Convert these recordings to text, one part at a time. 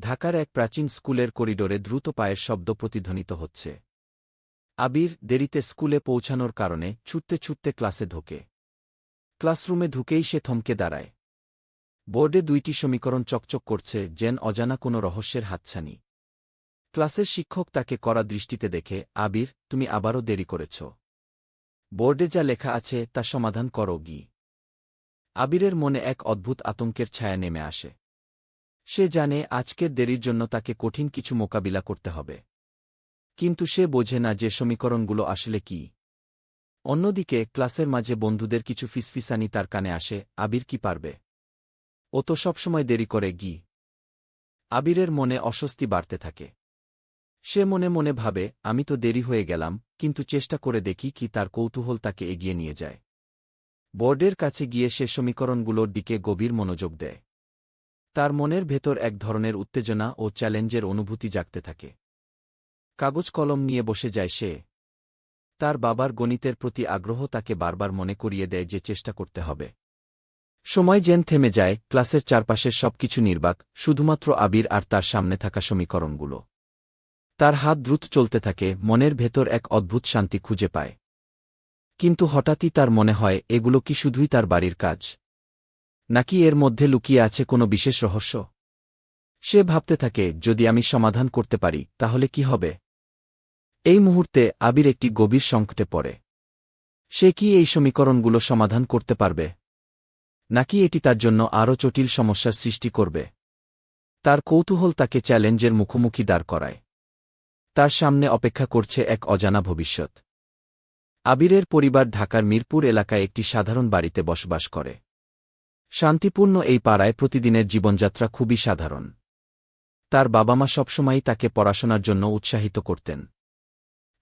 ঢাকার এক প্রাচীন স্কুলের করিডোরে দ্রুত পায়ের শব্দ প্রতিধ্বনিত হচ্ছে। আবির দেরিতে স্কুলে পৌঁছানোর কারণে ছুটতে ছুটতে ক্লাসে ঢোকে। ক্লাসরুমে ঢুকেই সে থমকে দাঁড়ায়। বোর্ডে দুইটি সমীকরণ চকচক করছে, যেন অজানা কোনো রহস্যের হাতছানি। ক্লাসের শিক্ষক তাকে করা দৃষ্টিতে দেখে, আবির, তুমি আবারও দেরি করেছ। বোর্ডে যা লেখা আছে, তা সমাধান করো, গি। আবিরের মনে এক অদ্ভুত আতঙ্কের ছায়া নেমে আসে। সে জানে আজকের দেরির জন্য তাকে কঠিন কিছু মোকাবিলা করতে হবে। কিন্তু সে বোঝে না যে সমীকরণগুলো আসলে কি। অন্যদিকে ক্লাসের মাঝে বন্ধুদের কিছু ফিসফিসানি তার কানে আসে, আবির কি পারবে? ও তো সবসময় দেরি করে গি। আবিরের মনে অস্বস্তি বাড়তে থাকে। সে মনে মনে ভাবে, আমি তো দেরি হয়ে গেলাম, কিন্তু চেষ্টা করে দেখি কি তার কৌতূহল তাকে এগিয়ে নিয়ে যায়। বোর্ডের কাছে গিয়ে সে সমীকরণগুলোর দিকে গভীর মনোযোগ দেয়। তার মনের ভেতর এক ধরনের উত্তেজনা ও চ্যালেঞ্জের অনুভূতি জাগতে থাকে। কাগজ কলম নিয়ে বসে যায় সে। তার বাবার গণিতের প্রতি আগ্রহ তাকে বারবার মনে করিয়ে দেয় যে চেষ্টা করতে হবে। সময় যেন থেমে যায়, ক্লাসের চারপাশের সবকিছু নির্বাক, শুধুমাত্র আবির আর তার সামনে থাকা সমীকরণগুলো। তার হাত দ্রুত চলতে থাকে, মনের ভেতর এক অদ্ভুত শান্তি খুঁজে পায়। কিন্তু হঠাৎই তার মনে হয়, এগুলো কি শুধুই তার বাড়ির কাজ? নাকি এর মধ্যে লুকিয়ে আছে কোনো বিশেষ রহস্য? সে ভাবতে থাকে, যদি আমি সমাধান করতে পারি, তাহলে কি হবে? এই মুহূর্তে আবির একটি গভীর সংকটে পড়ে। সে কি এই সমীকরণগুলো সমাধান করতে পারবে? নাকি এটি তার জন্য আরও জটিল সমস্যার সৃষ্টি করবে? তার কৌতূহল তাকে চ্যালেঞ্জের মুখোমুখি দাঁড় করায়। তার সামনে অপেক্ষা করছে এক অজানা ভবিষ্যৎ। আবিরের পরিবার ঢাকার মিরপুর এলাকায় একটি সাধারণ বাড়িতে বসবাস করে। শান্তিপূর্ণ এই পাড়ায় প্রতিদিনের জীবনযাত্রা খুবই সাধারণ। তার বাবা মা সবসময়ই তাকে পড়াশোনার জন্য উৎসাহিত করতেন।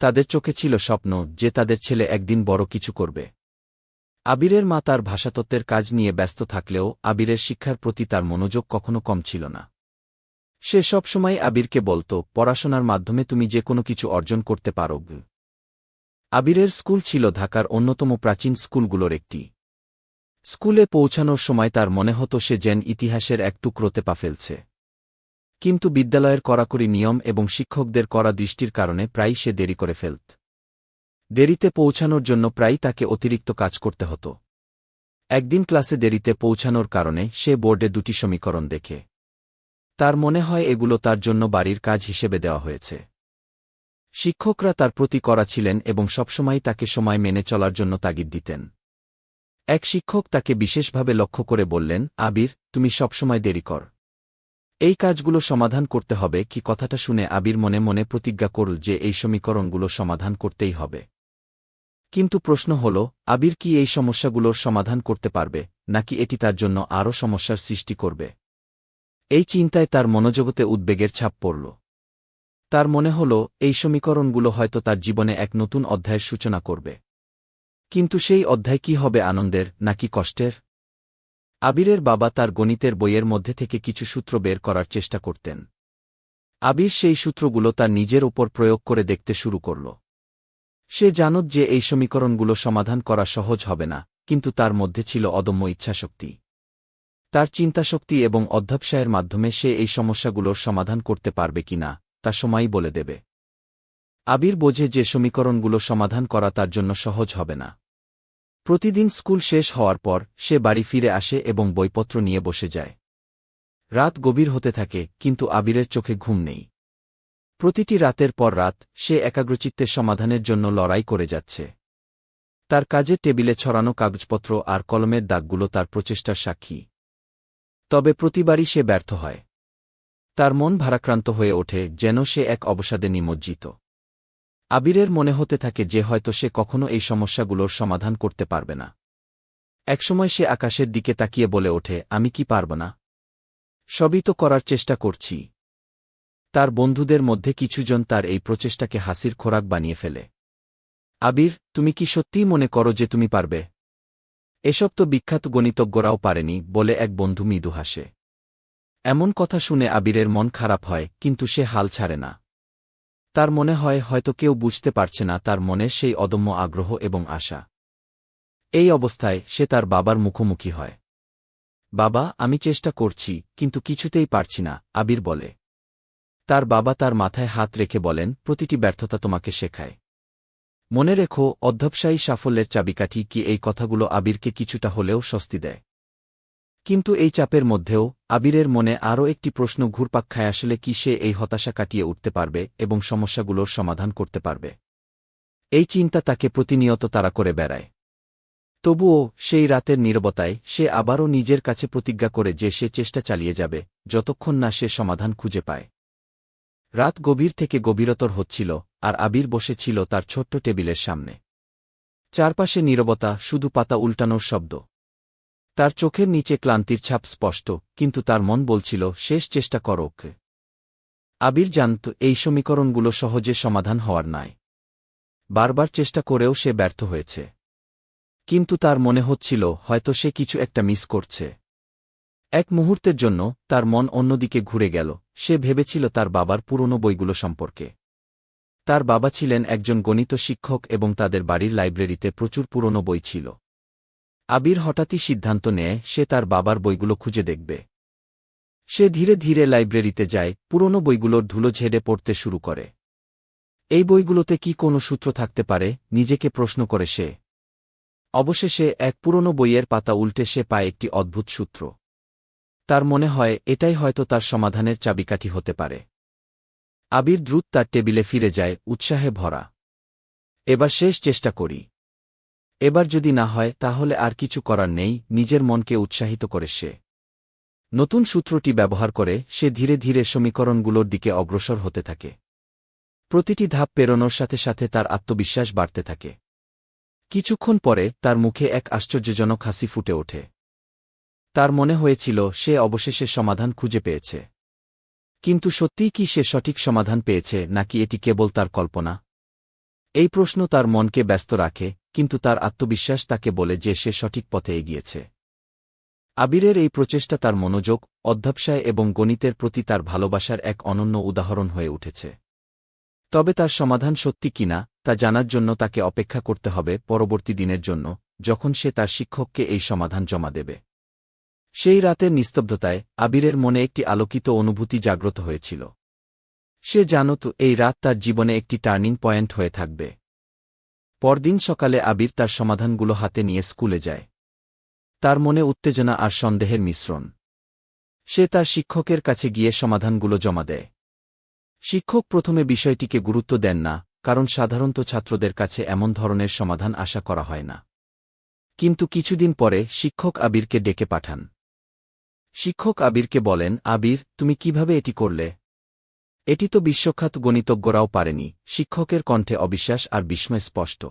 তাদের চোখে ছিল স্বপ্ন যে তাদের ছেলে একদিন বড় কিছু করবে। আবিরের মা তার ভাষাতত্ত্বের কাজ নিয়ে ব্যস্ত থাকলেও আবিরের শিক্ষার প্রতি তার মনোযোগ কখনো কম ছিল না। সে সবসময় আবিরকে বলত, পড়াশোনার মাধ্যমে তুমি যে কোনো কিছু অর্জন করতে পারো। আবিরের স্কুল ছিল ঢাকার অন্যতম প্রাচীন স্কুলগুলোর একটি। স্কুলে পৌঁছানোর সময় তার মনে হতো সে যেন ইতিহাসের এক টুকরোতে পা ফেলছে। কিন্তু বিদ্যালয়ের কড়াকড়ি নিয়ম এবং শিক্ষকদের কড়া দৃষ্টির কারণে প্রায়ই সে দেরি করে ফেলত। দেরিতে পৌঁছানোর জন্য প্রায়ই তাকে অতিরিক্ত কাজ করতে হতো। একদিন ক্লাসে দেরিতে পৌঁছানোর কারণে সে বোর্ডে দুটি সমীকরণ দেখে। তার মনে হয় এগুলো তার জন্য বাড়ির কাজ হিসেবে দেওয়া হয়েছে। শিক্ষকরা তার প্রতি করা ছিলেন এবং সবসময় তাকে সময় মেনে চলার জন্য তাগিদ দিতেন। এক শিক্ষক তাকে বিশেষভাবে লক্ষ্য করে বললেন, আবির, তুমি সবসময় দেরি কর। এই কাজগুলো সমাধান করতে হবে কি কথাটা শুনে আবির মনে মনে প্রতিজ্ঞা করল যে এই সমীকরণগুলো সমাধান করতেই হবে। কিন্তু প্রশ্ন হল, আবির কি এই সমস্যাগুলোর সমাধান করতে পারবে, নাকি এটি তার জন্য আরও সমস্যার সৃষ্টি করবে? এই চিন্তায় তার মনোজগতে উদ্বেগের ছাপ পড়ল। তার মনে হল, এই সমীকরণগুলো হয়তো তার জীবনে এক নতুন অধ্যায়ের সূচনা করবে। কিন্তু সেই অধ্যায় কি হবে আনন্দের, নাকি কষ্টের? আবিরের বাবা তার গণিতের বইয়ের মধ্যে থেকে কিছু সূত্র বের করার চেষ্টা করতেন। আবির সেই সূত্রগুলো তার নিজের ওপর প্রয়োগ করে দেখতে শুরু করল। সে জানত যে এই সমীকরণগুলো সমাধান করা সহজ হবে না, কিন্তু তার মধ্যে ছিল অদম্য ইচ্ছাশক্তি। তার চিন্তাশক্তি এবং অধ্যবসায়ের মাধ্যমে সে এই সমস্যাগুলোর সমাধান করতে পারবে কিনা তা সময়ই বলে দেবে। আবির বোঝে যে সমীকরণগুলো সমাধান করা তার জন্য সহজ হবে না। প্রতিদিন স্কুল শেষ হওয়ার পর সে বাড়ি ফিরে আসে এবং বইপত্র নিয়ে বসে যায়। রাত গভীর হতে থাকে, কিন্তু আবিরের চোখে ঘুম নেই। প্রতিটি রাতের পর রাত, সে একাগ্রচিত্তের সমাধানের জন্য লড়াই করে যাচ্ছে। তার কাজের টেবিলে ছড়ানো কাগজপত্র আর কলমের দাগগুলো তার প্রচেষ্টার সাক্ষী। তবে প্রতিবারই সে ব্যর্থ হয়। তার মন ভারাক্রান্ত হয়ে ওঠে, যেন সে এক অবসাদে নিমজ্জিত। আবিরের মনে হতে থাকে যে হয়তো সে কখনো এই সমস্যাগুলোর সমাধান করতে পারবে না। একসময় সে আকাশের দিকে তাকিয়ে বলে ওঠে, আমি কি পারব না? সবই তো করার চেষ্টা করছি। তার বন্ধুদের মধ্যে কিছুজন তার এই প্রচেষ্টাকে হাসির খোরাক বানিয়ে ফেলে। আবির, তুমি কি সত্যিই মনে করো যে তুমি পারবে? এসব তো বিখ্যাত গণিতজ্ঞরাও পারেনি, বলে এক বন্ধু মৃদু হাসে। এমন কথা শুনে আবিরের মন খারাপ হয়, কিন্তু সে হাল ছাড়ে না। তার মনে হয় হয়তো কেউ বুঝতে পারছে না তার মনের সেই অদম্য আগ্রহ এবং আশা। এই অবস্থায় সে তার বাবার মুখোমুখি হয়। বাবা, আমি চেষ্টা করছি, কিন্তু কিছুতেই পারছি না আবির বলে। তার বাবা তার মাথায় হাত রেখে বলেন, প্রতিটি ব্যর্থতা তোমাকে শেখায়। মনে রেখো, অধ্যবসায়ী সাফল্যের চাবিকাঠি কি এই কথাগুলো আবিরকে কিছুটা হলেও স্বস্তি দেয়? কিন্তু এই চাপের মধ্যেও আবিরের মনে আরও একটি প্রশ্ন ঘুরপাক খায় আসলে কি সে এই হতাশা কাটিয়ে উঠতে পারবে এবং সমস্যাগুলোর সমাধান করতে পারবে। এই চিন্তা তাকে প্রতিনিয়ত তারা করে বেড়ায়। তবুও সেই রাতের নীরবতায় সে আবারও নিজের কাছে প্রতিজ্ঞা করে যে সে চেষ্টা চালিয়ে যাবে, যতক্ষণ না সে সমাধান খুঁজে পায়। রাত গভীর থেকে গভীরতর হচ্ছিল, আর আবির বসেছিল তার ছোট্ট টেবিলের সামনে। চারপাশে নীরবতা, শুধু পাতা উল্টানোর শব্দ। তার চোখের নিচে ক্লান্তির ছাপ স্পষ্ট, কিন্তু তার মন বলছিল, শেষ চেষ্টা করক আবির জানত এই সমীকরণগুলো সহজে সমাধান হওয়ার নয় বারবার চেষ্টা করেও সে ব্যর্থ হয়েছে। কিন্তু তার মনে হচ্ছিল, হয়তো সে কিছু একটা মিস করছে। এক মুহূর্তের জন্য তার মন অন্যদিকে ঘুরে গেল, সে ভেবেছিল তার বাবার পুরনো বইগুলো সম্পর্কে। তার বাবা ছিলেন একজন গণিত শিক্ষক এবং তাদের বাড়ির লাইব্রেরিতে প্রচুর পুরনো বই ছিল। আবির হঠাৎই সিদ্ধান্ত নেয়, সে তার বাবার বইগুলো খুঁজে দেখবে। সে ধীরে ধীরে লাইব্রেরিতে যায়, পুরনো বইগুলোর ধুলো ঝেড়ে পড়তে শুরু করে। এই বইগুলোতে কি কোনো সূত্র থাকতে পারে, নিজেকে প্রশ্ন করে সে। অবশেষে এক পুরনো বইয়ের পাতা উল্টে সে পায় একটি অদ্ভুত সূত্র। তার মনে হয়, এটাই হয়তো তার সমাধানের চাবিকাঠি হতে পারে। আবির দ্রুত তার টেবিলে ফিরে যায়, উৎসাহে ভরা। এবার শেষ চেষ্টা করি। এবার যদি না হয়, তাহলে আর কিছু করার নেই, নিজের মনকে উৎসাহিত করে সে। নতুন সূত্রটি ব্যবহার করে, সে ধীরে ধীরে সমীকরণগুলোর দিকে অগ্রসর হতে থাকে। প্রতিটি ধাপ পেরোনোর সাথে সাথে তার আত্মবিশ্বাস বাড়তে থাকে। কিছুক্ষণ পরে, তার মুখে এক আশ্চর্যজনক হাসি ফুটে ওঠে। তার মনে হয়েছিল, সে অবশেষে সমাধান খুঁজে পেয়েছে। কিন্তু সত্যিই কি সে সঠিক সমাধান পেয়েছে, নাকি এটি কেবল তার কল্পনা? এই প্রশ্ন তার মনকে ব্যস্ত রাখে কিন্তু তার আত্মবিশ্বাস তাকে বলে যে সে সঠিক পথে এগিয়েছে। আবিরের এই প্রচেষ্টা তার মনোযোগ, অধ্যাবসায় এবং গণিতের প্রতি তার ভালোবাসার এক অনন্য উদাহরণ হয়ে উঠেছে। তবে তার সমাধান সত্যি কিনা তা জানার জন্য তাকে অপেক্ষা করতে হবে পরবর্তী দিনের জন্য, যখন সে তার শিক্ষককে এই সমাধান জমা দেবে। সেই রাতের নিস্তব্ধতায় আবিরের মনে একটি আলোকিত অনুভূতি জাগ্রত হয়েছিল। সে জানত এই রাত তার জীবনে একটি টার্নিং পয়েন্ট হয়ে থাকবে। পরদিন সকালে আবির তার সমাধানগুলো হাতে নিয়ে স্কুলে যায়। তার মনে উত্তেজনা আর সন্দেহের মিশ্রণ। সে তার শিক্ষকের কাছে গিয়ে সমাধানগুলো জমা দেয়। শিক্ষক প্রথমে বিষয়টিকে গুরুত্ব দেন না, কারণ সাধারণত ছাত্রদের কাছে এমন ধরনের সমাধান আশা করা হয় না। কিন্তু কিছুদিন পরে শিক্ষক আবিরকে ডেকে পাঠান। শিক্ষক আবিরকে বলেন, আবির, তুমি কীভাবে এটি করলে? এটি তো বিশ্বখ্যাত গণিতজ্ঞরাও পারেনি, শিক্ষকের কণ্ঠে অবিশ্বাস আর বিস্ময় স্পষ্ট।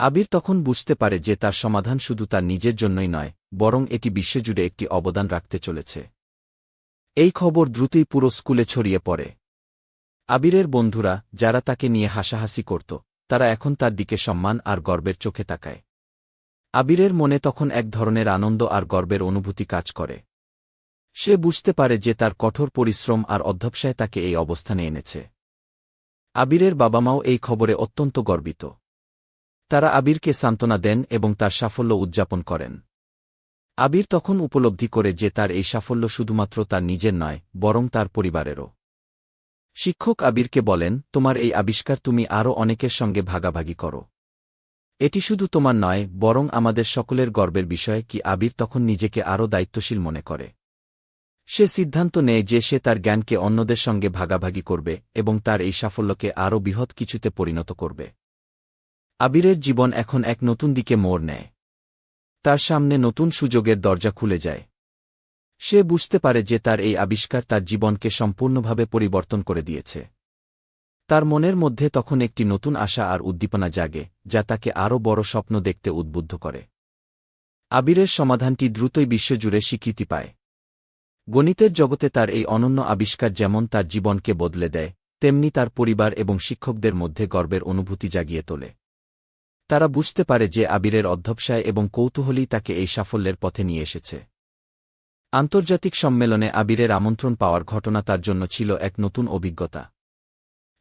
আবির তখন বুঝতে পারে যে তার সমাধান শুধু তার নিজের জন্যই নয়, বরং এটি বিশ্বজুড়ে একটি অবদান রাখতে চলেছে। এই খবর দ্রুতই পুরো স্কুলে ছড়িয়ে পড়ে। আবিরের বন্ধুরা, যারা তাকে নিয়ে হাসাহাসি করত, তারা এখন তার দিকে সম্মান আর গর্বের চোখে তাকায়। আবিরের মনে তখন এক ধরনের আনন্দ আর গর্বের অনুভূতি কাজ করে। সে বুঝতে পারে যে তার কঠোর পরিশ্রম আর অধ্যবসায় তাকে এই অবস্থানে এনেছে। আবিরের বাবামাও এই খবরে অত্যন্ত গর্বিত। তারা আবিরকে সান্ত্বনা দেন এবং তার সাফল্য উদযাপন করেন। আবির তখন উপলব্ধি করে যে তার এই সাফল্য শুধুমাত্র তার নিজের নয়, বরং তার পরিবারেরও। শিক্ষক আবিরকে বলেন, তোমার এই আবিষ্কার তুমি আরও অনেকের সঙ্গে ভাগাভাগি করো। এটি শুধু তোমার নয়, বরং আমাদের সকলের গর্বের বিষয় কি আবির তখন নিজেকে আরও দায়িত্বশীল মনে করে। সে সিদ্ধান্ত নেয় যে সে তার জ্ঞানকে অন্যদের সঙ্গে ভাগাভাগি করবে এবং তার এই সাফল্যকে আরও বৃহৎ কিছুতে পরিণত করবে। আবিরের জীবন এখন এক নতুন দিকে মোড় নেয়। তার সামনে নতুন সুযোগের দরজা খুলে যায়। সে বুঝতে পারে যে তার এই আবিষ্কার তার জীবনকে সম্পূর্ণভাবে পরিবর্তন করে দিয়েছে। তার মনের মধ্যে তখন একটি নতুন আশা আর উদ্দীপনা জাগে, যা তাকে আরও বড় স্বপ্ন দেখতে উদ্বুদ্ধ করে। আবিরের সমাধানটি দ্রুতই বিশ্বজুড়ে স্বীকৃতি পায়। গণিতের জগতে তার এই অনন্য আবিষ্কার যেমন তার জীবনকে বদলে দেয়, তেমনি তার পরিবার এবং শিক্ষকদের মধ্যে গর্বের অনুভূতি জাগিয়ে তোলে। তারা বুঝতে পারে যে আবিরের অধ্যবসায় এবং কৌতূহলী তাকে এই সাফল্যের পথে নিয়ে এসেছে। আন্তর্জাতিক সম্মেলনে আবিরের আমন্ত্রণ পাওয়ার ঘটনা তার জন্য ছিল এক নতুন অভিজ্ঞতা।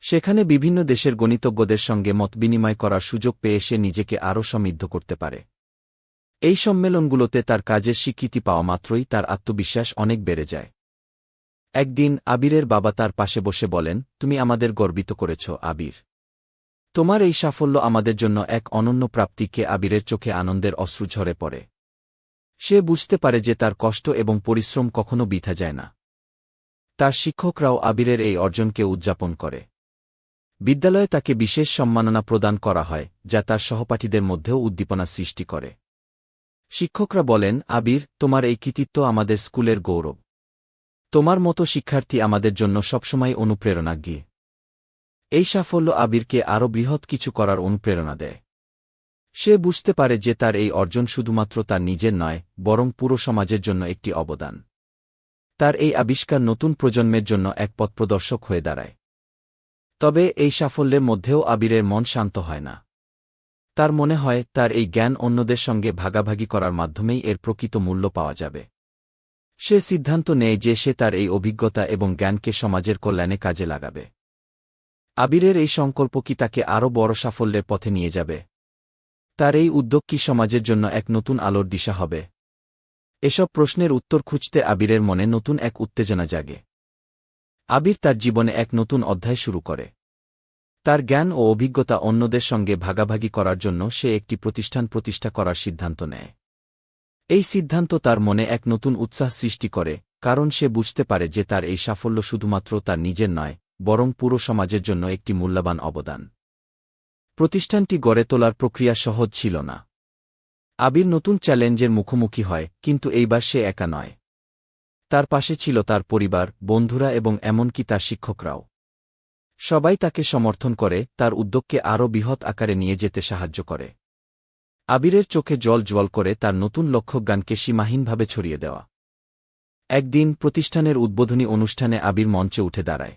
সেখানে বিভিন্ন দেশের গণিতজ্ঞদের সঙ্গে মতবিনিময় করার সুযোগ পেয়ে সে নিজেকে আরও সমৃদ্ধ করতে পারে। এই সম্মেলনগুলোতে তার কাজের স্বীকৃতি পাওয়া মাত্রই তার আত্মবিশ্বাস অনেক বেড়ে যায়। একদিন আবিরের বাবা তার পাশে বসে বলেন, তুমি আমাদের গর্বিত করেছ, আবির। তোমার এই সাফল্য আমাদের জন্য এক অনন্য প্রাপ্তিকে আবিরের চোখে আনন্দের অশ্রু ঝরে পড়ে। সে বুঝতে পারে যে তার কষ্ট এবং পরিশ্রম কখনো বিথা যায় না। তার শিক্ষকরাও আবিরের এই অর্জনকে উদযাপন করে। বিদ্যালয়ে তাকে বিশেষ সম্মাননা প্রদান করা হয়, যা তার সহপাঠীদের মধ্যেও উদ্দীপনা সৃষ্টি করে। শিক্ষকরা বলেন, আবির, তোমার এই কৃতিত্ব আমাদের স্কুলের গৌরব। তোমার মতো শিক্ষার্থী আমাদের জন্য সবসময় অনুপ্রেরণা গিয়ে এই সাফল্য আবিরকে আরও বৃহৎ কিছু করার অনুপ্রেরণা দেয়। সে বুঝতে পারে যে তার এই অর্জন শুধুমাত্র তার নিজের নয়, বরং পুরো সমাজের জন্য একটি অবদান। তার এই আবিষ্কার নতুন প্রজন্মের জন্য এক পথপ্রদর্শক হয়ে দাঁড়ায়। তবে এই সাফল্যের মধ্যেও আবিরের মন শান্ত হয় না। তার মনে হয়, তার এই জ্ঞান অন্যদের সঙ্গে ভাগাভাগি করার মাধ্যমেই এর প্রকৃত মূল্য পাওয়া যাবে। সে সিদ্ধান্ত নেয় যে সে তার এই অভিজ্ঞতা এবং জ্ঞানকে সমাজের কল্যাণে কাজে লাগাবে। আবিরের এই সংকল্প কি তাকে আরও বড় সাফল্যের পথে নিয়ে যাবে? তার এই উদ্যোগ কি সমাজের জন্য এক নতুন আলোর দিশা হবে? এসব প্রশ্নের উত্তর খুঁজতে আবিরের মনে নতুন এক উত্তেজনা জাগে। আবির তার জীবনে এক নতুন অধ্যায় শুরু করে। তার জ্ঞান ও অভিজ্ঞতা অন্যদের সঙ্গে ভাগাভাগি করার জন্য সে একটি প্রতিষ্ঠান প্রতিষ্ঠা করার সিদ্ধান্ত নেয়। এই সিদ্ধান্ত তার মনে এক নতুন উৎসাহ সৃষ্টি করে, কারণ সে বুঝতে পারে যে তার এই সাফল্য শুধুমাত্র তার নিজের নয়, বরং পুরো সমাজের জন্য একটি মূল্যবান অবদান। প্রতিষ্ঠানটি গড়ে তোলার প্রক্রিয়া সহজ ছিল না। আবির নতুন চ্যালেঞ্জের মুখোমুখি হয়, কিন্তু এইবার সে একা নয়। তার পাশে ছিল তার পরিবার, বন্ধুরা এবং এমনকি তার শিক্ষকরাও। সবাই তাকে সমর্থন করে, তার উদ্যোগকে আরও বৃহৎ আকারে নিয়ে যেতে সাহায্য করে। আবিরের চোখে জল জল করে তার নতুন লক্ষ্যজ্ঞানকে সীমাহীনভাবে ছড়িয়ে দেওয়া। একদিন প্রতিষ্ঠানের উদ্বোধনী অনুষ্ঠানে আবির মঞ্চে উঠে দাঁড়ায়।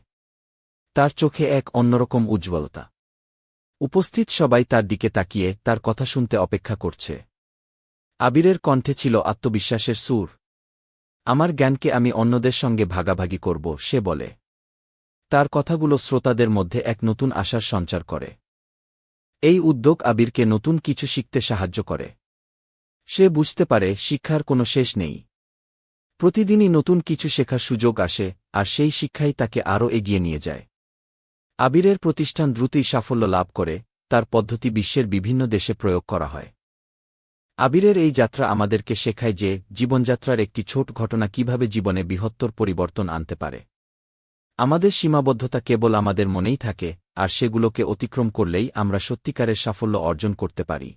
তার চোখে এক অন্যরকম উজ্জ্বলতা। উপস্থিত সবাই তার দিকে তাকিয়ে তার কথা শুনতে অপেক্ষা করছে। আবিরের কণ্ঠে ছিল আত্মবিশ্বাসের সুর। আমার জ্ঞানকে আমি অন্যদের সঙ্গে ভাগাভাগি করব সে বলে। তার কথাগুলো শ্রোতাদের মধ্যে এক নতুন আশার সঞ্চার করে। এই উদ্যোগ আবিরকে নতুন কিছু শিখতে সাহায্য করে। সে বুঝতে পারে শিক্ষার কোনো শেষ নেই। প্রতিদিনই নতুন কিছু শেখার সুযোগ আসে, আর সেই শিক্ষাই তাকে আরও এগিয়ে নিয়ে যায়। আবিরের প্রতিষ্ঠান দ্রুতই সাফল্য লাভ করে, তার পদ্ধতি বিশ্বের বিভিন্ন দেশে প্রয়োগ করা হয়। আবিরের এই যাত্রা আমাদেরকে শেখায় যে জীবনযাত্রার একটি ছোট ঘটনা কীভাবে জীবনে বৃহত্তর পরিবর্তন আনতে পারে। আমাদের সীমাবদ্ধতা কেবল আমাদের মনেই থাকে, আর সেগুলোকে অতিক্রম করলেই আমরা সত্যিকারের সাফল্য অর্জন করতে পারি।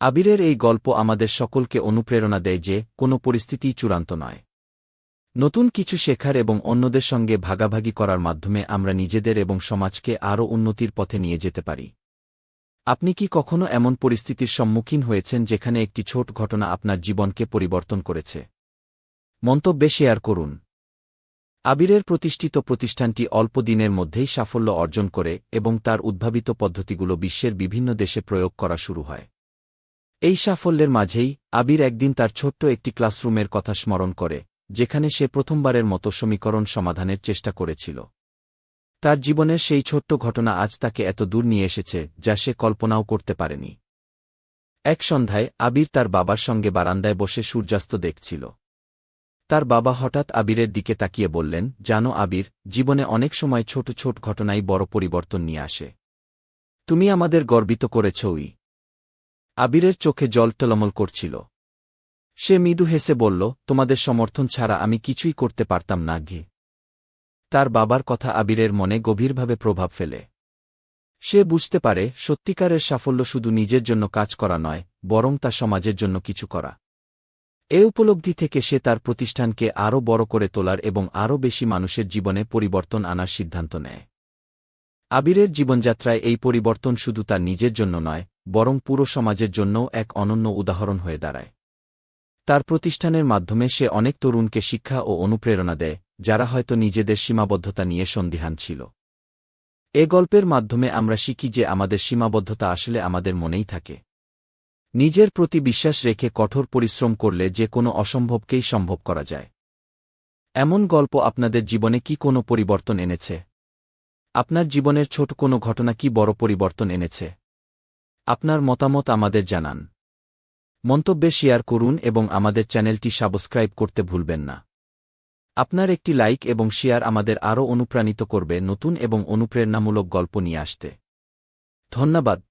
আবিরের এই গল্প আমাদের সকলকে অনুপ্রেরণা দেয় যে, কোনো পরিস্থিতিই চূড়ান্ত নয়। নতুন কিছু শেখার এবং অন্যদের সঙ্গে ভাগাভাগি করার মাধ্যমে আমরা নিজেদের এবং সমাজকে আরও উন্নতির পথে নিয়ে যেতে পারি। আপনি কি কখনো এমন পরিস্থিতির সম্মুখীন হয়েছেন যেখানে একটি ছোট ঘটনা আপনার জীবনকে পরিবর্তন করেছে? মন্তব্যে শেয়ার করুন। আবিরের প্রতিষ্ঠিত প্রতিষ্ঠানটি অল্প দিনের মধ্যেই সাফল্য অর্জন করে এবং তার উদ্ভাবিত পদ্ধতিগুলো বিশ্বের বিভিন্ন দেশে প্রয়োগ করা শুরু হয়। এই সাফল্যের মাঝেই আবির একদিন তার ছোট্ট একটি ক্লাসরুমের কথা স্মরণ করে, যেখানে সে প্রথমবারের মতো সমীকরণ সমাধানের চেষ্টা করেছিল। তার জীবনের সেই ছোট্ট ঘটনা আজ তাকে এত দূর নিয়ে এসেছে, যা সে কল্পনাও করতে পারেনি। এক সন্ধ্যায় আবির তার বাবার সঙ্গে বারান্দায় বসে সূর্যাস্ত দেখছিল। তার বাবা হঠাৎ আবিরের দিকে তাকিয়ে বললেন, জানো আবির, জীবনে অনেক সময় ছোট ছোট ঘটনাই বড় পরিবর্তন নিয়ে আসে। তুমি আমাদের গর্বিত করেছ করেছই আবিরের চোখে জল টলমল করছিল। সে মৃদু হেসে বলল, তোমাদের সমর্থন ছাড়া আমি কিছুই করতে পারতাম না ঘি তার বাবার কথা আবিরের মনে গভীরভাবে প্রভাব ফেলে। সে বুঝতে পারে, সত্যিকারের সাফল্য শুধু নিজের জন্য কাজ করা নয়, বরং তা সমাজের জন্য কিছু করা। এ উপলব্ধি থেকে সে তার প্রতিষ্ঠানকে আরও বড় করে তোলার এবং আরও বেশি মানুষের জীবনে পরিবর্তন আনার সিদ্ধান্ত নেয়। আবিরের জীবনযাত্রায় এই পরিবর্তন শুধু তার নিজের জন্য নয়, বরং পুরো সমাজের জন্যও এক অনন্য উদাহরণ হয়ে দাঁড়ায়। তার প্রতিষ্ঠানের মাধ্যমে সে অনেক তরুণকে শিক্ষা ও অনুপ্রেরণা দেয়, যারা হয়তো নিজেদের সীমাবদ্ধতা নিয়ে সন্দিহান ছিল। এ গল্পের মাধ্যমে আমরা শিখি যে আমাদের সীমাবদ্ধতা আসলে আমাদের মনেই থাকে। নিজের প্রতি বিশ্বাস রেখে কঠোর পরিশ্রম করলে যে কোনো অসম্ভবকেই সম্ভব করা যায়। এমন গল্প আপনাদের জীবনে কি কোনো পরিবর্তন এনেছে? আপনার জীবনের ছোট কোনো ঘটনা কি বড় পরিবর্তন এনেছে? আপনার মতামত আমাদের জানান। মন্তব্যে শেয়ার করুন এবং আমাদের চ্যানেলটি সাবস্ক্রাইব করতে ভুলবেন না। আপনার একটি লাইক এবং শেয়ার আমাদের আরও অনুপ্রাণিত করবে নতুন এবং অনুপ্রেরণামূলক গল্প নিয়ে আসতে। ধন্যবাদ।